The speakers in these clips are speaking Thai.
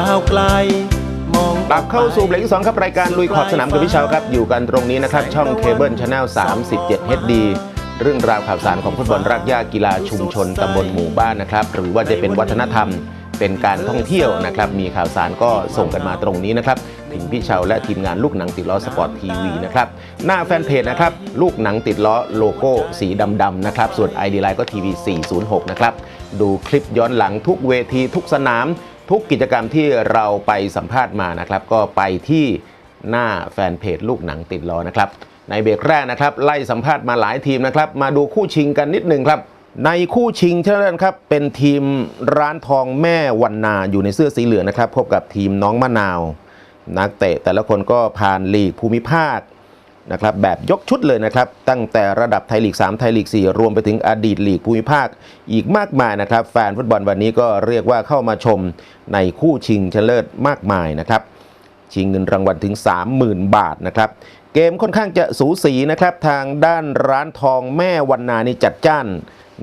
าวไกลมองกลับเข้าสู่เบรกที่สองครับ รายการลุยขอบสนามกับพี่เชาครับ อยู่กันตรงนี้นะครับ ช่องเคเบิลชาแนล37 HD เรื่องราวข่าวสารของฟุตบอลรากหญ้ากีฬาชุมชนตำบลหมู่บ้านนะครับ หรือว่าจะเป็นวัฒนธรรม เป็นการท่องเที่ยวนะครับ มีข่าวสารก็ส่งกันมาตรงนี้นะครับ ถึงพี่เชาและทีมงานลูกหนังติดล้อสปอร์ตทีวีนะครับ หน้าแฟนเพจนะครับ ลูกหนังติดล้อโลโก้สีดำๆนะครับ ส่วน ID Line ก็ทีวี406 นะครับ ดูคลิปย้อนหลังทุกเวทีทุกสนาม ทุกกิจกรรมที่เราไปสัมภาษณ์มานะครับ ก็ไปที่หน้าแฟนเพจลูกหนังติดล้อนะครับ ในเบรกแรกนะครับ ไล่สัมภาษณ์มาหลายทีมนะครับ มาดูคู่ชิงกันนิดหนึ่งครับ ในคู่ชิงเช่นนั้นครับ เป็นทีมร้านทองแม่วันนาอยู่ในเสื้อสีเหลืองนะครับพบกับทีมน้องมะนาว นักเตะแต่ละคนก็ผ่านลีกภูมิภาค นะครับแบบยกชุดเลยนะครับ ตั้งแต่ระดับไทยลีก 3 ไทยลีก 4 รวมไปถึงอดีตลีกภูมิภาคอีกมากมายนะครับ แฟนฟุตบอลวันนี้ก็เรียกว่าเข้ามาชมในคู่ชิงชนะเลิศมากมายนะครับ ชิงเงินรางวัลถึง 30,000 บาทนะครับ เกมค่อนข้างจะสูสีนะครับ ทางด้านร้านทองแม่วันนานี่จัดจ้าน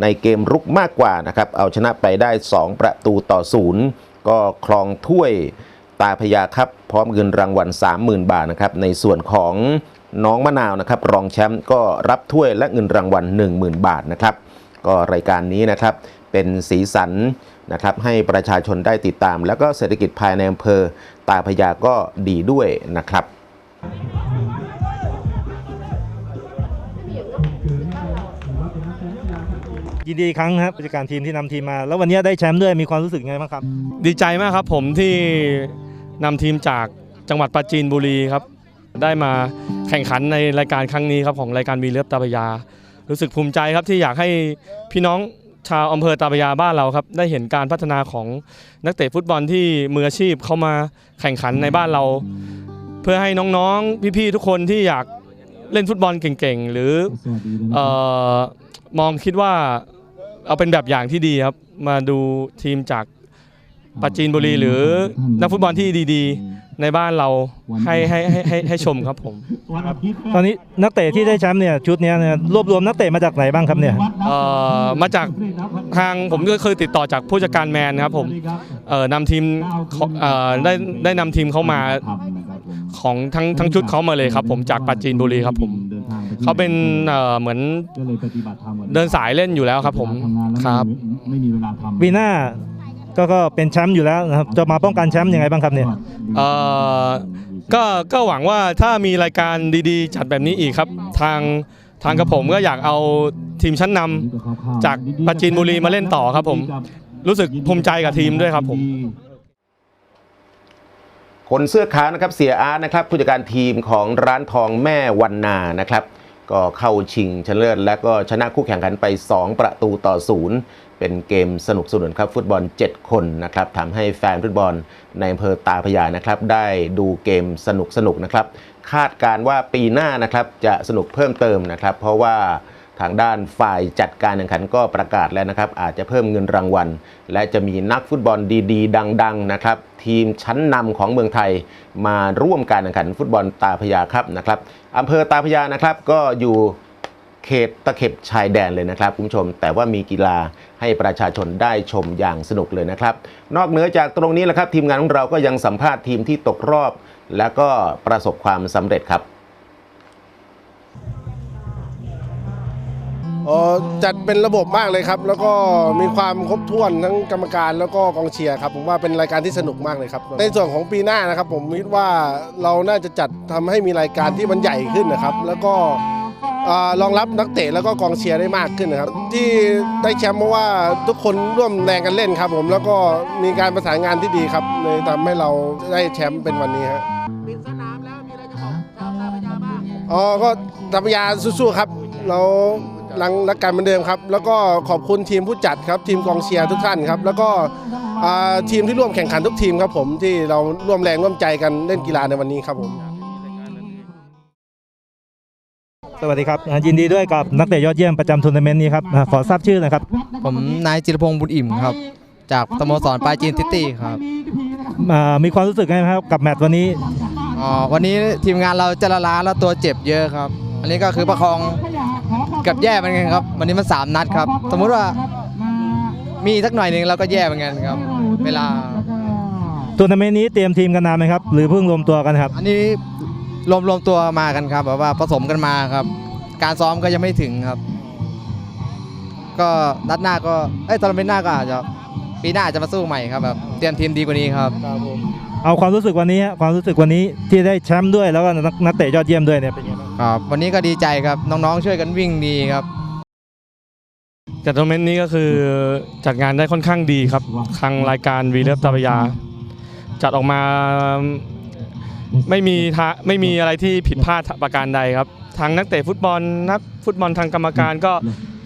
ในเกมรุกมากกว่านะครับ เอาชนะไปได้ 2 ประตูต่อศูนย์ก็ครองถ้วยตาพยาครับ พร้อมเงินรางวัล 30,000 บาทนะครับ ในส่วนของ น้องมะนาวนะครับรองแชมป์ก็รับถ้วยและเงินรางวัล 10,000 บาทนะครับก็รายการนี้นะครับเป็นสีสันนะครับให้ประชาชนได้ติดตาม แล้วก็เศรษฐกิจภายในอำเภอตาพยาก็ดีด้วยนะครับยินดีอีกครั้งครับผู้จัดการทีมที่นำทีมมา แล้ววันนี้ได้แชมป์ด้วยมีความรู้สึกยังไงบ้างครับ ดีใจมากครับผมที่นำทีมจากจังหวัดปราจีนบุรีครับ ได้มาแข่งขันในรายการครั้งนี้ครับของรายการวีเลือบตาพยา รู้สึกภูมิใจครับที่อยากให้พี่น้องชาวอำเภอตาพยาบ้านเราครับได้เห็นการพัฒนาของนักเตะฟุตบอลที่มืออาชีพเข้ามาแข่งขันในบ้านเรา เพื่อให้น้องๆพี่ๆทุกคนที่อยากเล่นฟุตบอลเก่งๆ หรือเออมองคิดว่าเอาเป็นแบบอย่างที่ดีครับ มาดูทีมจากปราจีนบุรีหรือนักฟุตบอลที่ดี ๆ ในบ้านเราให้ให้ให้ให้ให้ชมครับผมตอนนี้นักเตะที่ได้แชมป์เนี่ยชุดเนี้ยเนี่ยรวบรวมนักเตะมาจากไหนบ้างครับเนี่ยเอ่อมาจากทางผมก็เคยติดต่อจากผู้จัดการแมนครับผมเอ่อนำทีมเอ่อได้ได้นำทีมเขามาของทั้งทั้งชุดเขามาเลยครับ ผมจากปราจีนบุรีครับผมเขาเป็นเอ่อเหมือนเดินสายเล่นอยู่แล้วครับผมครับวีน่าก็ก็เป็นแชมป์อยู่แล้วนะครับจะมาป้องกันแชมป์ยังไงบ้างครับเนี่ย เอ่อก็ก็หวังว่าถ้ามีรายการดีๆ จัดแบบนี้อีกครับ ทางทางกระผมก็อยากเอาทีมชั้นนำจากปราจีนบุรีมาเล่นต่อครับผม รู้สึกภูมิใจกับทีมด้วยครับผม คนเสื้อขาวนะครับเสียอาร์ตนะครับผู้จัดการทีมของร้านทองแม่วันนานะครับ ก็เข้าชิงชนะเลิศและก็ชนะคู่แข่งขันไป 2 ประตูต่อศูนย์เป็นเกมสนุกสนุนครับฟุตบอล 7 คนนะครับทำให้แฟนฟุตบอลในอำเภอตาพยานะครับ ได้ดูเกมสนุกสนุกนะครับ คาดการณ์ว่าปีหน้านะครับจะสนุกเพิ่มเติมนะครับ เพราะว่า ทางด้านฝ่ายจัดการแข่งขันก็ประกาศแล้วนะครับ อาจจะเพิ่มเงินรางวัล และจะมีนักฟุตบอลดีๆ ดังๆนะครับทีมชั้นนำของเมืองไทยมาร่วมการแข่งขันฟุตบอลตาพยาครับนะครับอำเภอตาพยานะครับก็อยู่เขตตะเข็บชายแดนเลยนะครับคุณผู้ชม แต่ว่ามีกีฬาให้ประชาชนได้ชมอย่างสนุกเลยนะครับ นอกเหนือจากตรงนี้แหละครับ ทีมงานของเราก็ยังสัมภาษณ์ทีมที่ตกรอบ และก็ประสบความสำเร็จครับ อ๋อจัดเป็นระบบมากเลยครับ แล้วก็มีความครบถ้วนทั้งกรรมการแล้วก็กองเชียร์ครับผมว่าเป็นรายการที่สนุกมากเลยครับ ในส่วนของปีหน้านะครับ ผมคิดว่าเราน่าจะจัดทำให้มีรายการที่มันใหญ่ขึ้นนะครับ แล้วก็อ่ารองรับนักเตะแล้วก็กองเชียร์ได้มากขึ้นนะครับ ที่ได้แชมป์เพราะว่าทุกคนร่วมแรงกันเล่นครับผมแล้วก็มีการประสานงานที่ดีครับเลยทำให้เราได้แชมป์เป็นวันนี้ฮะปิดสนามแล้วมีอะไรจะบอกชาวตาพระยาบ้างอ๋อก็ตาพยาสู้ๆครับ เรา รังรักกันเหมือนเดิมครับ แล้วก็ขอบคุณทีมผู้จัดครับทีมกองเชียร์ทุกท่านครับ แล้วก็อ่าทีมที่ร่วมแข่งขันทุกทีมครับผมที่เราร่วมแรงร่วมใจกันเล่นกีฬาในวันนี้ครับผม สวัสดีครับอ่ายินดีด้วยกับนักเตะยอดเยี่ยมประจำทัวร์นาเมนต์นี้ครับอ่าขอทราบชื่อหนะครับ ผมนายจิรพงศ์บุญอิ่มครับ จากสโมสรปลายจีนซิตี้ครับอ่ามีความรู้สึกไงครับกับแมตช์วันนี้อ๋อวันนี้ทีมงานเราจะละล้าแล้วตัวเจ็บเยอะครับ อันนี้ก็คือประคองเกับแย่เหมือนกันครับ วันนี้มันสามนัดครับ สมมุติว่ามีสักหน่อยหนึ่งเราก็แย่เหมือนกันครับ เวลาทัวร์นาเมนต์นี้เตรียมทีมกันนานไหมครับ หรือเพิ่งรวมตัวกันครับ อันนี้รวมรวมตัวมากันครับแบบว่าผสมกันมาครับ การซ้อมก็ยังไม่ถึงครับ ก็นัดหน้าก็เอ้ยตอนเป็นหน้าก็อาจจะปีหน้าอาจจะมาสู้ใหม่ครับแบบเตรียมทีมดีกว่านี้ครับเอาความรู้สึกวันนี้ฮะความรู้สึกวันนี้ที่ได้แชมป์ด้วยแล้วก็นักนักเตะยอดเยี่ยมด้วยเนี่ยเป็นยังไงบ้าง ครับวันนี้ก็ดีใจครับน้องๆช่วยกันวิ่งดีครับจัดทัวร์นาเมนต์นี้ก็คือจัดงานได้ค่อนข้างดีครับทางรายการวีเลิฟตาพยา จัดออกมาไม่มีทาไม่มีอะไรที่ผิดพลาดประการใดครับทางนักเตะฟุตบอลนักฟุตบอลทางกรรมการก็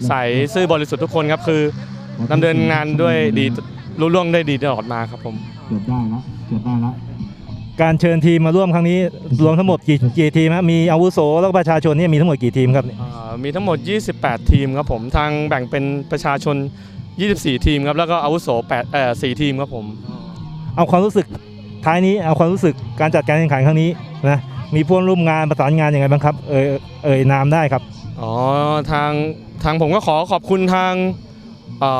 ใส่ซื่อบริสุทธิ์ทุกคนครับคือดำเนินงานด้วยดีรุ่ล่วงได้ดีตลอดมาครับผมการเชิญทีมมาร่วมครั้งนี้รวมทั้งหมดกี่กี่ทีมฮะมีอาวุโสแล้วก็ประชาชนเนี่ยมีทั้งหมดกี่ทีมครับเนี่ย อ่ามีทั้งหมด 28 ทีมครับผม ทางแบ่งเป็นประชาชน 24 ทีมครับ แล้วก็อาวุโส8เอ่อ4ทีมครับผม เอาความรู้สึกท้ายนี้เอาความรู้สึกการจัดการแข่งขันครั้งนี้นะมีผู้ร่วมงานประสานงานยังไงบ้างครับ เอ่ยเอ่ยนามได้ครับ อ๋อ ทางทางผมก็ขอขอบคุณทางเอ่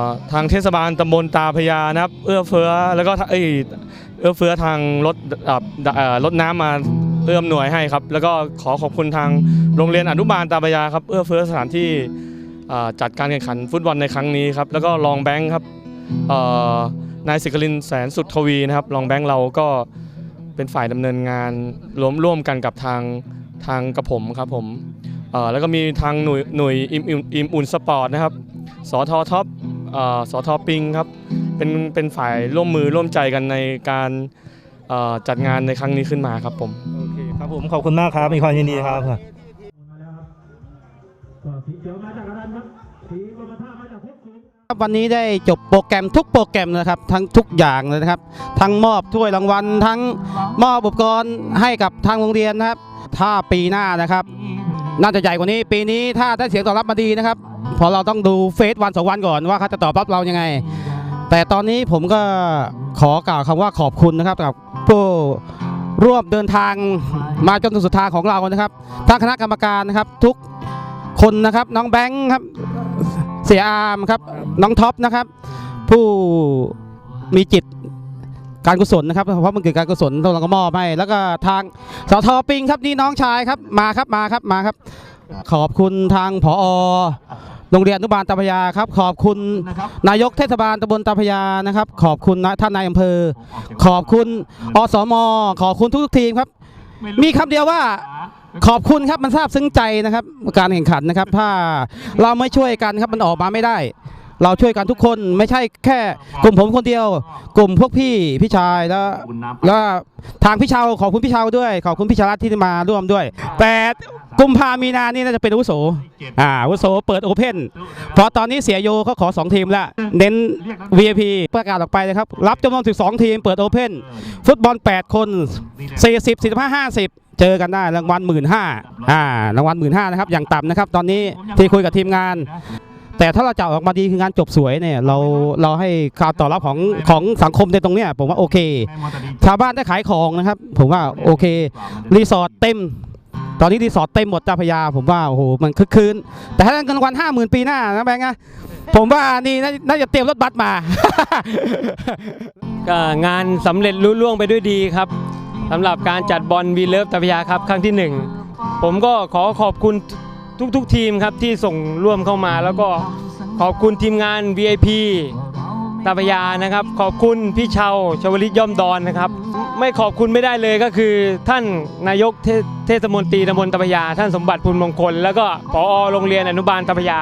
อทางเทศบาลตำบลตาพระยานะครับ เอื้อเฟื้อ แล้วก็เอ้ย เอื้อเฟื้อทางรถอ่อเอ่อรถน้ำมาเอื้อมหน่วยให้ครับ แล้วก็ขอขอบคุณทางโรงเรียนอนุบาลตาพระยาครับ เอื้อเฟื้อสถานที่จัดการแข่งขันฟุตบอลในครั้งนี้ครับ แล้วก็รองแบงค์ครับนายสิกลินแสนสุดทวีนะครับรองแบงค์เราก็เป็นฝ่ายดำเนินงานร่วมร่วมกันกับทางทางกระผมครับผมแล้วก็มีทางหน่วยหน่วยอิมอุ่นสปอร์ตนะครับสอทอท็อปสอทอปิงครับ เป็นเป็นฝ่ายร่วมมือร่วมใจกันในการเอ่อจัดงานในครั้งนี้ขึ้นมาครับผมโอเคครับผมขอบคุณมากครับมีความยินดีครับครับวันนี้ได้จบโปรแกรมทุกโปรแกรมนะครับ ทั้งทุกอย่างเลยนะครับ ทั้งมอบถ้วยรางวัลทั้งมอบอุปกรณ์ให้กับทางโรงเรียนนะครับ ถ้าปีหน้านะครับ น่าจะใหญ่กว่านี้ ปีนี้ถ้าได้เสียงตอบรับมาดีนะครับเพอเราต้องดูเฟสวันสองวันก่อนว่าเขาจะตอบรับเรายังไง แต่ตอนนี้ผมก็ขอกล่าวคำว่าขอบคุณนะครับกับผู้ร่วมเดินทางมาจนถึงสุดทางของเรานะครับทางคณะกรรมการนะครับทุกคนนะครับน้องแบงค์ครับเสียอามครับน้องท็อปนะครับ ผู้มีจิตการกุศลนะครับเพราะมันเกิดการกุศลเราก็มอบให้แล้วก็ทางสทปิงครับนี่น้องชายครับมาครับมาครับมาครับ ขอบคุณทางผอ โรงเรียนอนุบาลตาพระยาครับ ขอบคุณนายกเทศบาลตำบลตาพระยานะครับ ขอบคุณนะท่านนายอำเภอ ขอบคุณอสม ขอบคุณทุกๆทีมครับ มีคำเดียวว่าขอบคุณครับมันซาบซึ้งใจนะครับ การแข่งขันนะครับ ถ้าเราไม่ช่วยกันครับมันออกมาไม่ได้ เราช่วยกันทุกคนไม่ใช่แค่กลุ่มผมคนเดียว กลุ่มพวกพี่พี่ชายแล้วแล้วทางพี่เชาวขอบคุณพี่เชาวด้วย ขอบคุณพี่ชารัตที่มาร่วมด้วยแปด กุมภามีนานี่น่าจะเป็นอาวุโสอ่าอาวุโสเปิดโอเพนเพราะตอนนี้เสียโยเขาขอ 2 ทีมแล้วเน้น VIP ประกาศออกไปนะครับ รับจำนวนถึง2ทีมเปิดโอเพนฟุตบอล 8 คน 40 45 50 เจอกันได้รางวัลหมื่นห้าอ่ารางวัลหมื่นห้านะครับ อย่างต่ำนะครับ ตอนนี้ที่คุยกับทีมงาน แต่ถ้าเราจะออกมาดีคืองานจบสวยเนี่ยเราเราให้การตอบรับของของสังคมในตรงเนี้ยผมว่าโอเค ชาวบ้านได้ขายของนะครับ ผมว่าโอเค รีสอร์ทเต็ม ตอนนี้รีสอร์ทเต็มหมดเจ้าพระยาผมว่าโอ้โหมันคึกคืน แต่ถ้าเงินรางวัลห้าหมื่นปีหน้านะแบงค์นะผมว่านี่น่าจะเตรียมรถบัสมา ก็งานสำเร็จลุล่วงไปด้วยดีครับสำหรับการจัดบอลวีเลิฟตาพยาครับครั้งที่หนึ่งผมก็ขอขอบคุณทุกๆทีมครับที่ส่งร่วมเข้ามา แล้วก็ขอบคุณทีมงาน VIP ตาพยานะครับ ขอบคุณพี่เชาชวลิตย่อมดอนนะครับ ไม่ขอบคุณไม่ได้เลยก็คือ ท่านนายกเทเทศมนตรีตำบลตาพยา ท่านสมบัติพูนมงคล แล้วก็ผอโรงเรียนอนุบาลตาพยา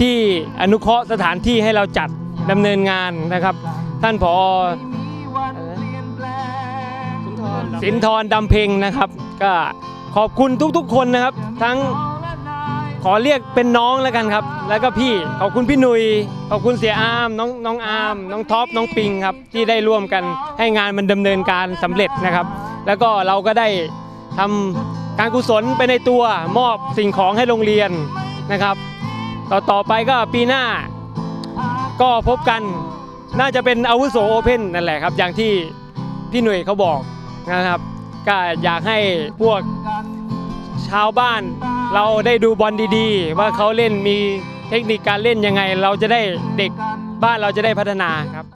ที่อนุเคราะห์สถานที่ให้เราจัดดำเนินงานนะครับ ท่านผอสินทรดำเพ็งนะครับ ก็ขอบคุณทุกๆคนนะครับ ทั้งข อเรียกเป็นน้องแล้วกันครับ แล้วก็พี่ขอบคุณพี่หนุยขอบคุณเสียอามน้องน้องอาม น้องท็อปน้องปิงครับที่ได้ร่วมกันให้งานมันดำเนินการสำเร็จนะครับ แล้วก็เราก็ได้ทำการกุศลไปในตัวมอบสิ่งของให้โรงเรียนนะครับ ต่อต่อไปก็ปีหน้าก็พบกันน่าจะเป็นอาวุโสโอเพ่นนั่นแหละครับ อย่างที่พี่หนุ่ยเขาบอกนะครับ ก็อยากให้พวก ชาวบ้าน เราได้ดูบอลดีๆ ว่าเขาเล่นมีเทคนิคการเล่นยังไง เราจะได้เด็กบ้านเราจะได้พัฒนาครับ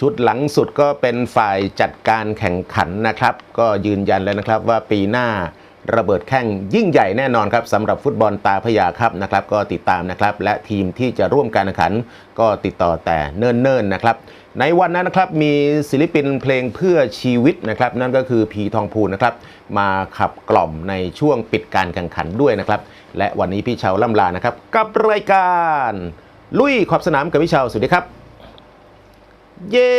ชุดหลังสุดก็เป็นฝ่ายจัดการแข่งขันนะครับ ก็ยืนยันแล้วนะครับว่าปีหน้าระเบิดแข่งยิ่งใหญ่แน่นอนครับสำหรับฟุตบอลตาพญาครับนะครับ ก็ติดตามนะครับ และทีมที่จะร่วมการแข่งขัน ก็ติดต่อแต่เนิ่นๆนะครับ ในวันนั้นนะครับมีศิลปินเพลงเพื่อชีวิตนะครับ นั่นก็คือพีทองพูนนะครับมาขับกล่อมในช่วงปิดการแข่งขันด้วยนะครับ และวันนี้พี่เชาล่ำลานะครับ กับรายการ ลุยขอบสนามกับพี่เชาสวัสดีครับ เย้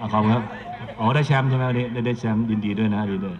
อะขอบคุณครับอ๋อได้แชมป์ใช่ไหมวันนี้ได้ได้แชมป์ยินดีด้วยนะดีด้วย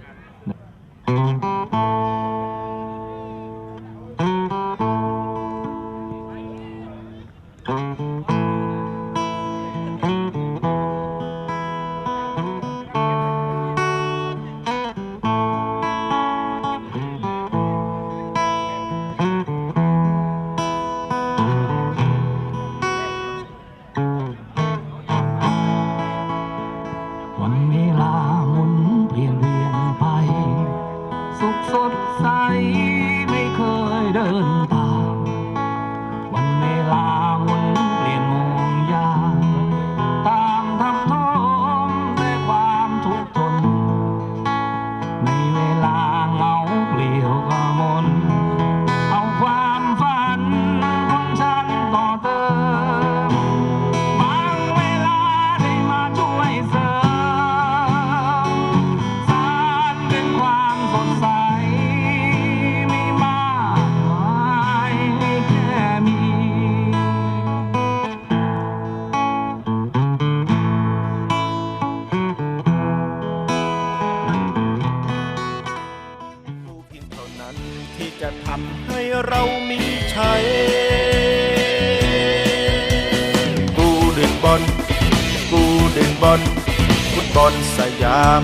สยาม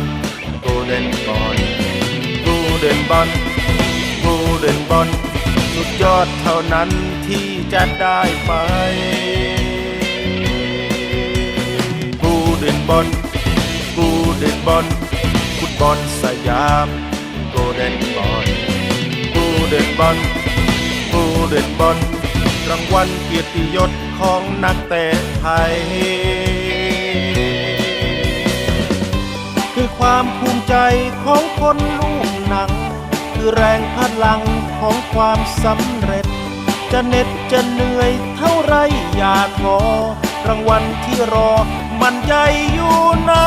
กูเด่นบอลกูเด่นบอลกูเด่นบอลสุดยอดเท่านั้นที่จะได้ไปกูเด่นบอลกูเด่นบอลฟุตบอลสยามกูเด่นบอลกูเด่นบอลกูเด่นบอลรางวัลเกียรติยศของนักเตะไทย ความภูมิใจของคนลูกหนัง คือแรงพลังของความสำเร็จ จะเหน็ดจะเหนื่อยเท่าไรอย่าท้อรางวัลที่รอมันใหญ่อยู่นะ